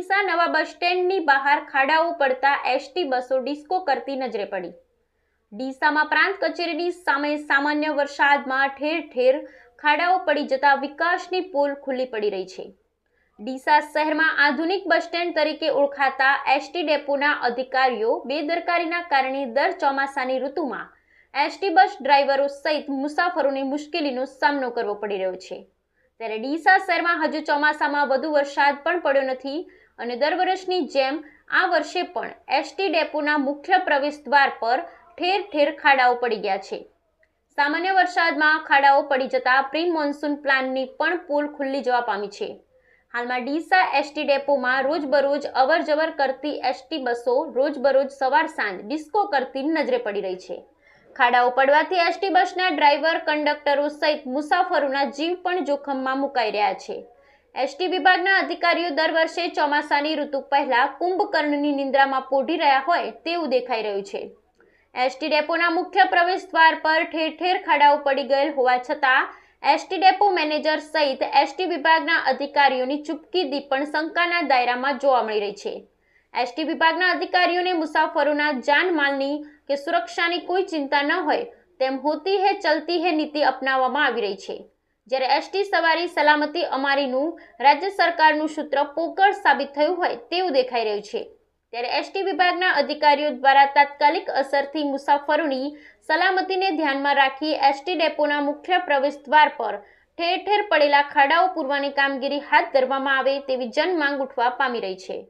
ડીસા નવા બસ સ્ટેન્ડની બહાર ખાડાઓ પડતા એસટી બસો ડિસ્કો કરતી નજરે પડી. ડીસામાં પ્રાંત કચેરીની સામે સામાન્ય વરસાદમાં ઠેર ઠેર ખાડાઓ પડી જતા વિકાસની પોલ ખુલ્લી પડી રહી છે. ડીસા શહેરમાં આધુનિક બસ સ્ટેન્ડ તરીકે ઓળખાતા એસટી ડેપોના અધિકારીઓ બેદરકારીના કારણે દર ચોમાસાની ઋતુમાં એસટી બસ ડ્રાઈવરો સહિત મુસાફરોની મુશ્કેલીનો સામનો કરવો પડી રહ્યો છે. ત્યારે ડીસા શહેરમાં હજુ ચોમાસામાં વધુ વરસાદ પણ પડ્યો નથી અને દર વર્ષની જેમ આ વર્ષે પણ એસટી ડેપોના મુખ્ય પ્રવેશ દ્વાર પર ઠેર ઠેર ખાડાઓ પડી ગયા છે. સામાન્ય વરસાદમાં ખાડાઓ પડી જતા પ્રી મોન્સૂન પ્લાનની પણ પોલ ખુલ્લી જવા પામી છે. હાલમાં ડીસા એસટી ડેપોમાં રોજબરોજ અવર જવર કરતી એસટી બસો રોજબરોજ સવાર સાંજ ડિસ્કો કરતી નજરે પડી રહી છે. ખાડાઓ પડવાથી એસટી બસના ડ્રાઈવર, કંડક્ટરો સહિત મુસાફરોના જીવ પણ જોખમમાં મુકાઈ રહ્યા છે. એસટી વિભાગના અધિકારીઓ દર વર્ષે ચોમાસાની ઋતુ પહેલા કુંભકર્ણની નિંદ્રામાં પોઢી રહ્યા હોય તેવું દેખાઈ રહ્યું છે. એસટી ડેપોના મુખ્ય પ્રવેશ દ્વાર પર ઠેર ઠેર ખાડાઓ પડી ગયેલ હોવા છતાં એસટી ડેપો મેનેજર સહિત એસટી વિભાગના અધિકારીઓની ચૂપકીદી પણ શંકાના દાયરામાં જોવા મળી રહી છે. એસટી વિભાગના અધિકારીઓને મુસાફરોના જાનમાલની કે સુરક્ષાની કોઈ ચિંતા ન હોય તેમ હોતી હે, ચલતી હે નીતિ અપનાવવામાં આવી રહી છે. જ્યારે એસટી સવારી સલામતી અમારીનું રાજ્ય સરકારનું સૂત્ર પોકળ સાબિત થયું હોય તેવું દેખાઈ રહ્યું છે. ત્યારે એસટી વિભાગના અધિકારીઓ દ્વારા તાત્કાલિક અસરથી મુસાફરોની સલામતીને ધ્યાનમાં રાખી એસટી ડેપોના મુખ્ય પ્રવેશ દ્વાર પર ઠેર ઠેર પડેલા ખાડાઓ પૂરવાની કામગીરી હાથ ધરવામાં આવે તેવી જનમાંગ ઉઠવા પામી રહી છે.